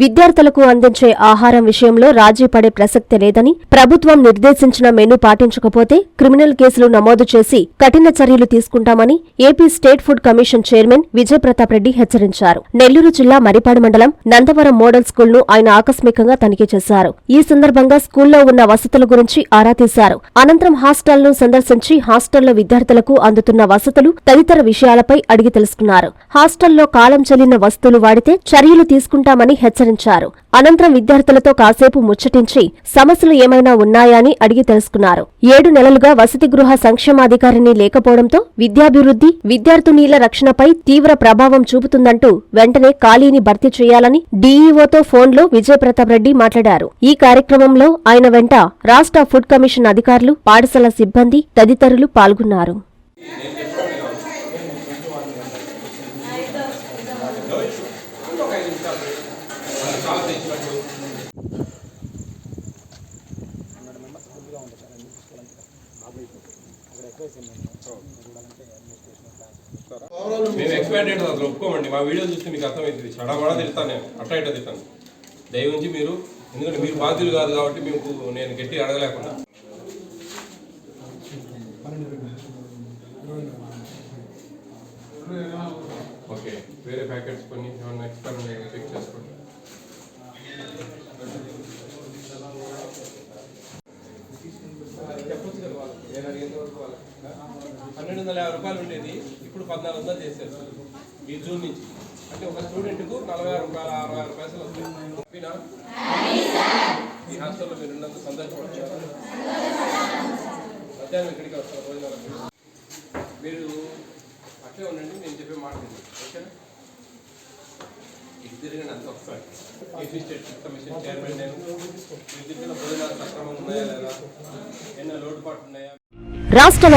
విద్యార్థులకు అందించే ఆహారం విషయంలో రాజీ పడే ప్రసక్తి లేదని ప్రభుత్వం నిర్దేశించిన మెనూ పాటించకపోతే క్రిమినల్ కేసులు నమోదు చేసి కఠిన చర్యలు తీసుకుంటామని AP state food commission chairman Vijay Pratap Reddy హెచ్చరించారు. నెల్లూరు జిల్లా మరిపాడు మండలం నందవరం మోడల్ స్కూల్ను ఆయన ఆకస్మికంగా తనిఖీ చేశారు. ఈ సందర్భంగా స్కూల్లో ఉన్న వసతుల గురించి ఆరా తీశారు. అనంతరం హాస్టల్ను సందర్శించి హాస్టల్లో విద్యార్థులకు అందుతున్న వసతులు తదితర విషయాలపై అడిగి తెలుసుకున్నారు. హాస్టల్లో కాలం చెల్లిన వస్తువులు వాడితే చర్యలు తీసుకుంటామని హెచ్చరించారు అనంతరం విద్యార్థులతో కాసేపు ముచ్చటించి సమస్యలు ఏమైనా ఉన్నాయా అని అడిగి తెలుసుకున్నారు. ఏడు నెలలుగా వసతి గృహ సంక్షేమాధికారిని లేకపోవడంతో విద్యాభివృద్ధి విద్యార్థినీల రక్షణపై తీవ్ర ప్రభావం చూపుతుందంటూ వెంటనే ఖాళీని భర్తీ చేయాలని డీఈఓతో ఫోన్లో విజయప్రతాప్ రెడ్డి మాట్లాడారు. ఈ కార్యక్రమంలో ఆయన వెంట రాష్ట్ర ఫుడ్ కమిషన్ అధికారులు పాఠశాల సిబ్బంది తదితరులు పాల్గొన్నారు. మేము ఎక్స్పైర్డ్ అసలు ఒప్పుకోమండి. మా వీడియో చూస్తే మీకు అర్థమవుతుంది. చడబడా తిడతాను నేను. అట్లా ఇట్లా తిడతాను. దయ మీరు ఎందుకంటే మీరు బాధ్యులు కాదు కాబట్టి మీకు నేను గట్టి అడగలేకుండా ఓకే. వేరే ప్యాకెట్స్ కొన్ని. ఏమైనా ఎక్స్పైర్ చెక్ చేసుకోండి. చెప్పొచ్చు కదా వాళ్ళకి. నేను అడిగేంత వరకు వాళ్ళకి. పన్నెండు వందల యాభై రూపాయలు ఉండేది. ఇప్పుడు పద్నాలుగు వందలు చేశారు. సార్ ఈ జూన్ నుంచి. అంటే ఒక స్టూడెంట్కు నలభై ఆరు రూపాయలు అరవై ఆరు పైసలు వస్తాయి. ఈ హాస్టల్లో మీరు ఉన్నంత సంతోషపడుతున్నారు మధ్యాహ్నం ఇక్కడికి వస్తారు? భోజనాలకు? మీరు అట్లే ఉండండి నేను చెప్పే మాట వినండి. ఓకేనా? తిరిగిన అంత ఒకసారి. ఏపీ స్టేట్ కమిషన్ చైర్మన్ నేను. మీరు చెప్పిన భోజనాలు సక్రమంగా ఉన్నాయా లేదా? రాష్ట్ర